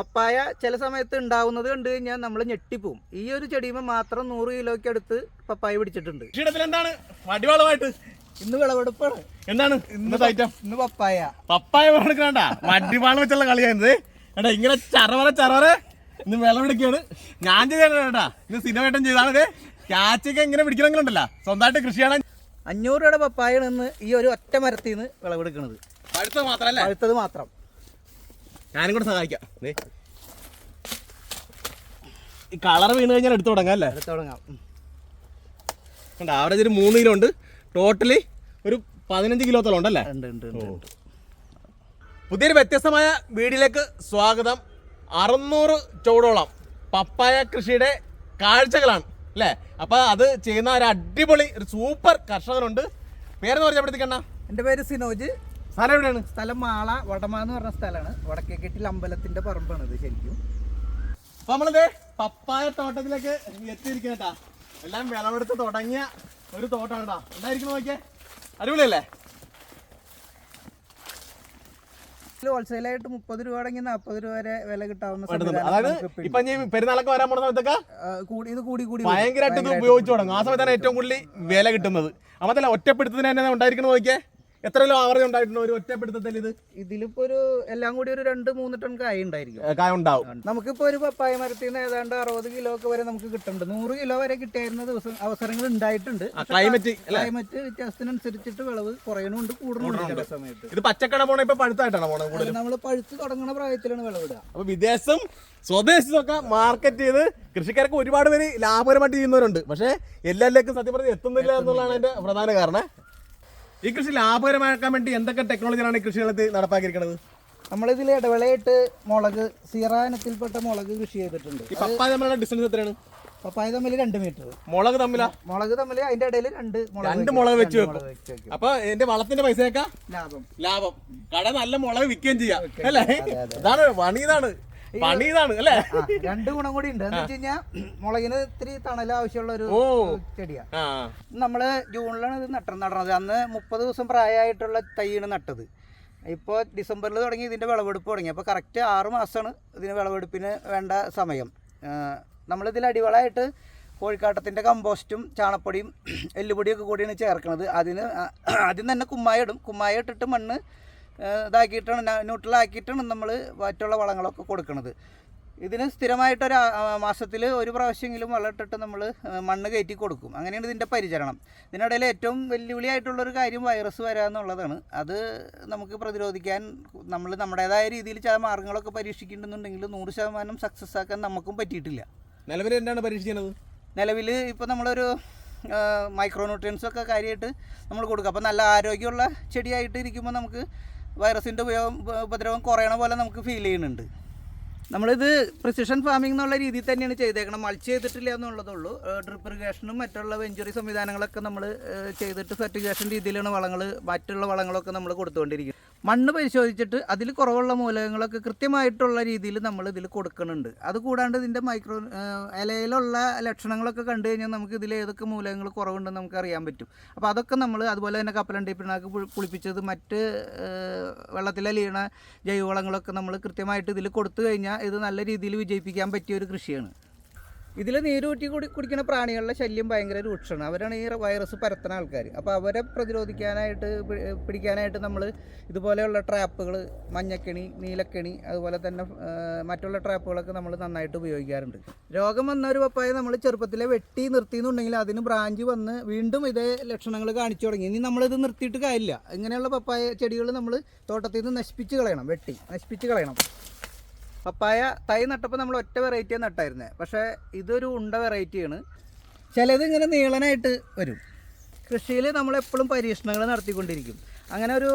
പപ്പായ ചില സമയത്ത് ഉണ്ടാവുന്നത് കണ്ടു കഴിഞ്ഞാൽ നമ്മൾ ഞെട്ടിപ്പോവും. ഈ ഒരു ചെടിയുമ്പോൾ മാത്രം നൂറ് കിലോയ്ക്ക് അടുത്ത് പപ്പായ പിടിച്ചിട്ടുണ്ട്. എന്താണ്? വടിവാളമായിട്ട്. ഇന്ന് വിളവെടുപ്പാണ്. എന്താണ്? ഇന്നത്തെ ഐറ്റം ഇന്ന് പപ്പായ. പപ്പായ പറഞ്ഞാണ്ട വടിവാളം വെച്ചുള്ള കളിയാണിത്. എടാ ഇങ്ങനെ ചറവറ ചറവറ. ഇന്ന് വിളവെടുക്കുകയാണ്. ഞാൻ ചെയ്തേട്ടാ ഇന്ന് സിനിമ ചെയ്താണ് കാച്ചൊക്കെ ക്യാച്ചൊക്കെ ഇങ്ങനെ പിടിക്കണമെങ്കിലുണ്ടല്ലോ. സ്വന്തമായിട്ട് കൃഷിയാണ് അഞ്ഞൂറ് രൂപയുടെ പപ്പായ ഈ ഒരു ഒറ്റ മരത്തിൽ നിന്ന് വിളവെടുക്കുന്നത് പഴുത്തത് മാത്രം. ഞാനും കൂടെ സഹായിക്കാം. ഈ കളർ വീണ് കഴിഞ്ഞാൽ എടുത്തു തുടങ്ങാം അല്ലേ? എടുത്തു തുടങ്ങാം. ഉം. കണ്ട ആവറേജ് ഒരു മൂന്ന് കിലോ ഉണ്ട്. ടോട്ടലി ഒരു പതിനഞ്ച് കിലോത്തോളം ഉണ്ടല്ലേ ഉണ്ട് ഉണ്ട് ഉണ്ട് ഉണ്ട്. പുതിയൊരു വ്യത്യസ്തമായ വീഡിയോയിലേക്ക് സ്വാഗതം. അറുന്നൂറ് ചുവടോളം പപ്പായ കൃഷിയുടെ കാഴ്ചകളാണ് അല്ലേ? അപ്പൊ അത് ചെയ്യുന്ന ഒരു അടിപൊളി ഒരു സൂപ്പർ കർഷകനുണ്ട്. പേരെന്ന് പറഞ്ഞപ്പോഴത്തേക്കണ്ണ എന്റെ പേര് സിനോജ്. സ്ഥലം എവിടെയാണ്? സ്ഥലം മാള വടമ എന്ന് പറഞ്ഞ സ്ഥലമാണ്. വടക്കേക്കെട്ടിൽ അമ്പലത്തിന്റെ പറമ്പാണ് ഇത് ശരിക്കും. അപ്പൊ നമ്മളിത് പപ്പായ തോട്ടത്തിലേക്ക് എത്തിയിരിക്കണട്ടാ എല്ലാം വിളവെടുത്ത് തുടങ്ങിയ ഒരു തോട്ടാണ്ടാ കേട്ടാ എന്തായിരിക്കും നോക്കിയേ? അടിപൊളിയല്ലേ? ഹോൾസെയിലായിട്ട് മുപ്പത് രൂപ അടങ്ങി നാൽപ്പത് രൂപ വരെ വില കിട്ടാവുന്ന അതായത് ഇപ്പൊ പെരുന്നാളൊക്കെ വരാൻ പോകുന്ന സമയത്തൊക്കെ ഇത് കൂടി കൂടി ഭയങ്കരമായിട്ട് ഇത് ഉപയോഗിച്ചു തുടങ്ങും. ആ സമയത്താണ് ഏറ്റവും കൂടുതൽ വില കിട്ടുന്നത്. അപ്പൊ ഒറ്റപ്പെടുത്തതിന് തന്നെ ഉണ്ടായിരിക്കണം നോക്കിയേ? എത്ര കിലോ ആവറേജ് ഉണ്ടായിട്ടുണ്ട്? ഒരു ഒറ്റപ്പെടുത്തത്തിൽ ഇത്? ഇതിലിപ്പോ ഒരു എല്ലാം കൂടി ഒരു രണ്ട് മൂന്ന് ടൺ കായ ഉണ്ടായിരിക്കും. കായ ഉണ്ടാവും. നമുക്കിപ്പോ ഒരു പപ്പായ മരത്തിൽ നിന്ന് ഏതാണ്ട് അറുപത് കിലോ ഒക്കെ വരെ നമുക്ക് കിട്ടുന്നുണ്ട്. നൂറ് കിലോ വരെ കിട്ടിയിരുന്ന ദിവസം അവസരങ്ങൾ ഉണ്ടായിട്ടുണ്ട്. ക്ലൈമറ്റ് ക്ലൈമറ്റ് വ്യത്യാസത്തിനനുസരിച്ചിട്ട് വിളവ് കുറയണുണ്ട് കൂടുന്നുണ്ട് സമയത്ത്. ഇത് പച്ചക്കട പോണ ഇപ്പൊ പഴുത്തായിട്ടാണ് പോണത് കൂടുതൽ നമ്മൾ പഴുത്ത് തുടങ്ങുന്ന പ്രായത്തിലാണ് വിളവിടുക അപ്പൊ വിദേശം സ്വദേശത്തൊക്കെ മാർക്കറ്റ് ചെയ്ത് കൃഷിക്കാർക്ക് ഒരുപാട് പേര് ലാഭകരമായിട്ട് ചെയ്യുന്നവരുണ്ട്. പക്ഷേ എല്ലാവരിലേക്കും സത്യം പറഞ്ഞ് എത്തുന്നില്ല. എന്നുള്ളതാണ് അതിന്റെ പ്രധാന കാരണം. ഈ കൃഷി ലാഭകരമാക്കാൻ വേണ്ടി എന്തൊക്കെ ടെക്നോളജിയാണ് ഈ കൃഷികളത്ത് നടപ്പാക്കിയിരിക്കുന്നത്? നമ്മളിതിൽ ഇടവേളയായിട്ട് മുളക് സീറാനത്തിൽപ്പെട്ട മുളക് കൃഷി ചെയ്തിട്ടുണ്ട്. ഈ പപ്പായ തമ്മിലുള്ള ഡിസ്റ്റൻസ് എത്രയാണ്? പപ്പായ തമ്മിൽ രണ്ട് മീറ്റർ മുളക് തമ്മിലാ? മുളക് തമ്മിൽ അതിന്റെ ഇടയിൽ രണ്ട് രണ്ട് മുളക് വെച്ച് രണ്ട് വെക്കും. മുളക് വെച്ച് വെക്കും. അപ്പൊ എന്റെ വളത്തിന്റെ പൈസയൊക്കെ? ലാഭം. ലാഭം. കട നല്ല മുളക് വിൽക്കുകയും ചെയ്യാം. അല്ലേ? അതാണ് പണി ഇതാണ്. പണി ഇതാണ് അല്ലേ? രണ്ട് ഗുണം കൂടി ഉണ്ട്. എന്ന് വെച്ച് കഴിഞ്ഞാൽ മുളകിന് ഇത്തിരി തണൽ ആവശ്യമുള്ള ഒരു ചെടിയാണ് നമ്മൾ ജൂണിലാണ് ഇത് നട്ട നടന്നത്. അന്ന് മുപ്പത് ദിവസം പ്രായമായിട്ടുള്ള തൈയാണ് നട്ടത്. ഇപ്പോൾ ഡിസംബറിൽ തുടങ്ങി ഇതിന്റെ വിളവെടുപ്പ് തുടങ്ങി. അപ്പോൾ കറക്റ്റ് ആറ് മാസമാണ് ഇതിന് വിളവെടുപ്പിന് വേണ്ട സമയം. നമ്മളിതിൽ അടിവളമായിട്ട് കോഴിക്കാട്ടത്തിന്റെ കമ്പോസ്റ്റും ചാണപ്പൊടിയും എല്ലുപൊടിയൊക്കെ കൂടിയാണ് ചേർക്കുന്നത്. അതിന് ആദ്യം തന്നെ കുമ്മായ ഇടും. കുമ്മായ ഇട്ടിട്ട് മണ്ണ് ഇതാക്കിയിട്ടാണ് ന്യൂട്രലാക്കിയിട്ടാണ് നമ്മൾ മറ്റുള്ള വളങ്ങളൊക്കെ കൊടുക്കുന്നത് ഇതിന് സ്ഥിരമായിട്ടൊരു മാസത്തിൽ ഒരു പ്രാവശ്യമെങ്കിലും വളമിട്ടിട്ട് നമ്മൾ മണ്ണ് കയറ്റി കൊടുക്കും. അങ്ങനെയാണ് ഇതിന്റെ പരിചരണം. ഇതിനിടയിൽ ഏറ്റവും വെല്ലുവിളിയായിട്ടുള്ളൊരു കാര്യം വൈറസ് വരിക എന്നുള്ളതാണ്. അത് നമുക്ക് പ്രതിരോധിക്കാൻ നമ്മൾ നമ്മുടേതായ രീതിയിൽ ചില മാർഗങ്ങളൊക്കെ പരീക്ഷിക്കുന്നുണ്ടെങ്കിൽ നൂറ് ശതമാനം സക്സസ് ആക്കാൻ നമുക്കും പറ്റിയിട്ടില്ല. നിലവിൽ എന്താണ് പരീക്ഷിക്കുന്നത്? നിലവിൽ ഇപ്പോൾ നമ്മളൊരു മൈക്രോ ന്യൂട്രിയൻസ് ഒക്കെ കാര്യമായിട്ട് നമ്മൾ കൊടുക്കും. അപ്പോൾ നല്ല ആരോഗ്യമുള്ള ചെടിയായിട്ട് ഇരിക്കുമ്പോൾ നമുക്ക് വൈറസിന്റെ ഉപയോഗം ഉപദ്രവം കുറയണ പോലെ നമുക്ക് ഫീൽ ചെയ്യുന്നുണ്ട്. നമ്മളിത് പ്രിസിഷൻ ഫാമിംഗ് എന്നുള്ള രീതിയിൽ തന്നെയാണ് ചെയ്തേക്കണം മൾച്ച് ചെയ്തിട്ടില്ല എന്നുള്ളതുള്ളൂ. ഡ്രിപ്പ് ഇറിഗേഷനും മറ്റുള്ള വെഞ്ചുറി സംവിധാനങ്ങളൊക്കെ നമ്മൾ ചെയ്തിട്ട് ഫെർട്ടിഗേഷൻ രീതിയിലാണ് വളങ്ങൾ മറ്റുള്ള വളങ്ങളൊക്കെ നമ്മൾ കൊടുത്തുകൊണ്ടിരിക്കുന്നത്. മണ്ണ് പരിശോധിച്ചിട്ട് അതിൽ കുറവുള്ള മൂലകങ്ങളൊക്കെ കൃത്യമായിട്ടുള്ള രീതിയിൽ നമ്മൾ ഇതിൽ കൊടുക്കുന്നുണ്ട്. അതുകൂടാണ്ട് ഇതിന്റെ മൈക്രോ ഇലയിലുള്ള ലക്ഷണങ്ങളൊക്കെ കണ്ടു കഴിഞ്ഞാൽ നമുക്ക് ഇതിൽ ഏതൊക്കെ മൂലകങ്ങൾ കുറവുണ്ടെന്ന് നമുക്ക് അറിയാൻ പറ്റും. അപ്പോൾ അതൊക്കെ നമ്മൾ അതുപോലെ തന്നെ കപ്പലണ്ടി പിണ്ണാക്ക് കുളിപ്പിച്ചത് മറ്റ് ലീണ ജൈവവളങ്ങളൊക്കെ നമ്മൾ കൃത്യമായിട്ട് ഇതിൽ കൊടുത്തു കഴിഞ്ഞാൽ ഇത് നല്ല രീതിയിൽ വിജയിപ്പിക്കാൻ പറ്റിയ ഒരു കൃഷിയാണ്. ഇതിൽ നീരൂറ്റി കുടി കുടിക്കുന്ന പ്രാണികളുടെ ശല്യം ഭയങ്കര രൂക്ഷമാണ്. അവരാണ് ഈ വൈറസ് പരത്തുന്ന ആൾക്കാർ അപ്പോൾ അവരെ പ്രതിരോധിക്കാനായിട്ട് പിടിക്കാനായിട്ട് നമ്മൾ ഇതുപോലെയുള്ള ട്രാപ്പുകൾ മഞ്ഞക്കെണി നീലക്കെണി അതുപോലെ തന്നെ മറ്റുള്ള ട്രാപ്പുകളൊക്കെ നമ്മൾ നന്നായിട്ട് ഉപയോഗിക്കാറുണ്ട്. രോഗം വന്ന ഒരു പപ്പായ നമ്മൾ ചെറുപ്പത്തിലെ വെട്ടി നിർത്തിയെന്നുണ്ടെങ്കിൽ അതിന് ബ്രാഞ്ച് വന്ന് വീണ്ടും ഇതേ ലക്ഷണങ്ങൾ കാണിച്ചു തുടങ്ങി. ഇനി നമ്മളിത് നിർത്തിയിട്ട് കാര്യമില്ല. ഇങ്ങനെയുള്ള പപ്പായ ചെടികൾ നമ്മൾ തോട്ടത്തിൽ നിന്ന് നശിപ്പിച്ച് കളയണം വെട്ടി നശിപ്പിച്ച് കളയണം. പപ്പായ തൈ നട്ടപ്പോൾ നമ്മൾ ഒറ്റ വെറൈറ്റിയാണ് നട്ടായിരുന്നത് പക്ഷേ ഇതൊരു ഉണ്ട വെറൈറ്റിയാണ് ചിലത് ഇങ്ങനെ നീളനായിട്ട് വരും. കൃഷിയിൽ നമ്മളെപ്പോഴും പരീക്ഷണങ്ങൾ നടത്തിക്കൊണ്ടിരിക്കും. അങ്ങനെ ഒരു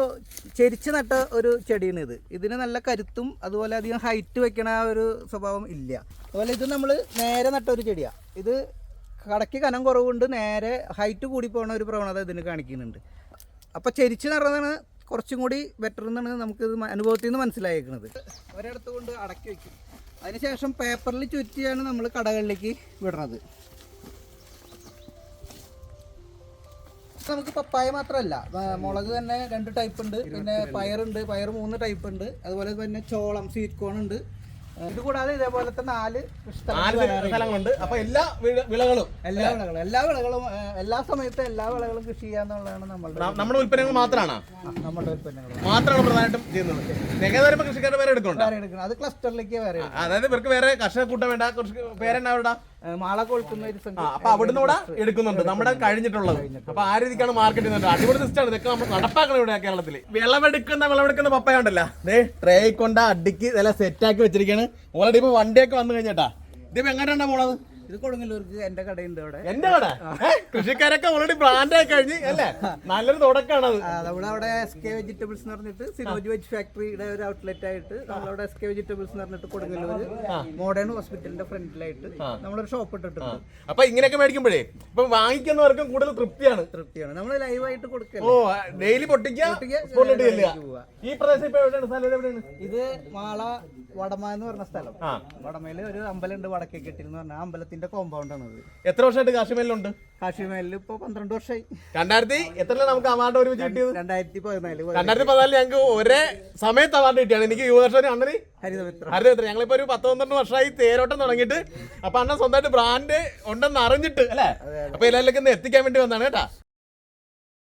ചെരിച്ച് നട്ട ഒരു ചെടിയാണ് ഇത്. ഇതിന് നല്ല കരുത്തും അതുപോലെ അധികം ഹൈറ്റ് വെക്കണ ഒരു സ്വഭാവം ഇല്ല. അതുപോലെ ഇത് നമ്മൾ നേരെ നട്ട ഒരു ചെടിയാണ് ഇത് കടയ്ക്ക് കനം കുറവുണ്ട് നേരെ ഹൈറ്റ് കൂടി പോകുന്ന ഒരു പ്രവണത ഇതിന് കാണിക്കുന്നുണ്ട്. അപ്പോൾ ചെരിച്ച് നടന്നതാണ് കുറച്ചും കൂടി ബെറ്റർ എന്നാണ് നമുക്ക് ഇത് അനുഭവത്തിൽ നിന്ന് മനസ്സിലായേക്കുന്നത് ഒരിടത്ത് കൊണ്ട് അടക്കി വയ്ക്കും അതിനുശേഷം പേപ്പറിൽ ചുറ്റിയാണ് നമ്മൾ കടകളിലേക്ക് വിടുന്നത് നമുക്ക് പപ്പായ മാത്രമല്ല മുളക് തന്നെ രണ്ട് ടൈപ്പ് ഉണ്ട്. പിന്നെ പയറുണ്ട് പയർ മൂന്ന് ടൈപ്പ് ഉണ്ട്. അതുപോലെ തന്നെ ചോളം സ്വീറ്റ് കോൺ ഉണ്ട്. ഇത് കൂടാതെ ഇതേപോലത്തെ നാല് സ്ഥലങ്ങളുണ്ട്. അപ്പൊ എല്ലാ വിള- വിളകളും. എല്ലാ വിളകളും. എല്ലാ വിളകളും എല്ലാ സമയത്തും എല്ലാ വിളകളും കൃഷി ചെയ്യാന്നുള്ളതാണ് നമ്മളുടെ നമ്മുടെ ഉൽപ്പന്നങ്ങൾ മാത്രമാണ് നമ്മുടെ ഉൽപ്പന്നങ്ങൾ. മാത്രമാണ് പ്രധാനമായിട്ടും ചെയ്യുന്നത്? വരുമ്പോ കൃഷിക്കാരുടെ പേര് എടുക്കണം. അത് ക്ലസ്റ്ററിലേക്ക് വേറെ. അതായത് ഇവർക്ക് വേറെ കർഷക കൂട്ടം വേണ്ട കൃഷി പേരെന്നാ ഏ, മാള കൊളുത്തുന്ന ഒരു സംഘം അപ്പൊ അവിടുന്ന് കൂടെ എടുക്കുന്നുണ്ട്. നമ്മുടെ കഴിഞ്ഞിട്ടുള്ളത്. അപ്പൊ ആ രീതിക്കാണ് മാർക്കറ്റ് ചെയ്യുന്നത് അടിപൊളി സിസ്റ്റമാണ് ഇതൊക്കെ നമ്മൾ നടപ്പാക്കണം ഇവിടെ കേരളത്തിൽ വിളവെടുക്കുന്ന വിളവെടുക്കുന്ന പപ്പായ ഉണ്ടല്ലോ. ദേ ട്രേ കൊണ്ട് അടിക്ക് നല്ല സെറ്റാക്കി വെച്ചിരിക്കാണ് ഓൾറെഡി ഇപ്പൊ വണ്ടിയൊക്കെ വന്നു കഴിഞ്ഞാട്ടാ ഇതിപ്പോ എങ്ങനെയാണ് പോണത്? ഇത് കൊടുങ്ങല്ലൂർക്ക് എന്റെ കടയുണ്ട് അവിടെ. എന്റെ കട? കൃഷിക്കാരൊക്കെ ഓൾറെഡി ബ്രാൻഡ് ആയി കഴിഞ്ഞ് അല്ലേ? നല്ലൊരു തുടക്കമാണ് അത്. അവിടെ എസ് കെ വെജിറ്റബിൾസ് എന്ന് പറഞ്ഞിട്ട് സിനോജ് വെജ് ഫാക്ടറിയുടെ ഒരു ഔട്ട്ലെറ്റ് ആയിട്ട് നമ്മളവിടെ എസ് കെ വെജിറ്റബിൾസ് എന്ന് പറഞ്ഞിട്ട് കൊടുങ്ങല്ലൂര് മോഡേൺ ഹോസ്പിറ്റലിന്റെ ഫ്രണ്ടിലായിട്ട് നമ്മളൊരു ഷോപ്പ് ഇട്ടിട്ടുണ്ട്. അപ്പൊ ഇങ്ങനെയൊക്കെ മേടിക്കുമ്പോഴേ ഇപ്പൊ വാങ്ങിക്കുന്നവർക്കും കൂടുതൽ തൃപ്തിയാണ്. തൃപ്തിയാണ്. നമ്മൾ ലൈവായിട്ട് ആയിട്ട് ഓ ഡെയിലി പൊട്ടിക്കുക ഈ പ്രദേശം ഇപ്പൊ എവിടെയാണ്? സ്ഥലം എവിടെയാണ്? ഇത് മാള വടമ എന്ന് പറഞ്ഞ സ്ഥലം. വടമയിൽ വടമയിൽ ഒരു അമ്പലമുണ്ട് വടക്കേക്കെട്ടിൽ എന്ന് പറഞ്ഞ ആ അമ്പലത്തിന്റെ കോമ്പൗണ്ട് ആണ് ഇത് എത്ര വർഷമായിട്ട് കാശ്മീരിലുണ്ട് കാശ്മീരിൽ ഇപ്പൊ പന്ത്രണ്ട് വർഷമായി രണ്ടായിരത്തി എത്ര നമുക്ക് അവാർഡ് ഒരുമിച്ച് കിട്ടിയത്? രണ്ടായിരത്തി പതിനാല് രണ്ടായിരത്തി പതിനാലിൽ ഞങ്ങൾക്ക് ഒരേ സമയത്ത് അവാർഡ് കിട്ടിയാണ്. എനിക്ക് യുവദർശൻ അണ്ണന് ഹരിതമിത്ര. ഹരിതമിത്ര. ഞങ്ങളിപ്പോ ഒരു പത്ത് പന്ത്രണ്ട് വർഷമായി തേരോട്ടം തുടങ്ങിയിട്ട്. അപ്പൊ അണ്ണൻ സ്വന്തമായിട്ട് ബ്രാൻഡ് ഉണ്ടെന്ന് അറിഞ്ഞിട്ട് അല്ലേ? അപ്പൊ എല്ലാവരിലേക്ക് എത്തിക്കാൻ വേണ്ടി വന്നാണ് കേട്ടാ.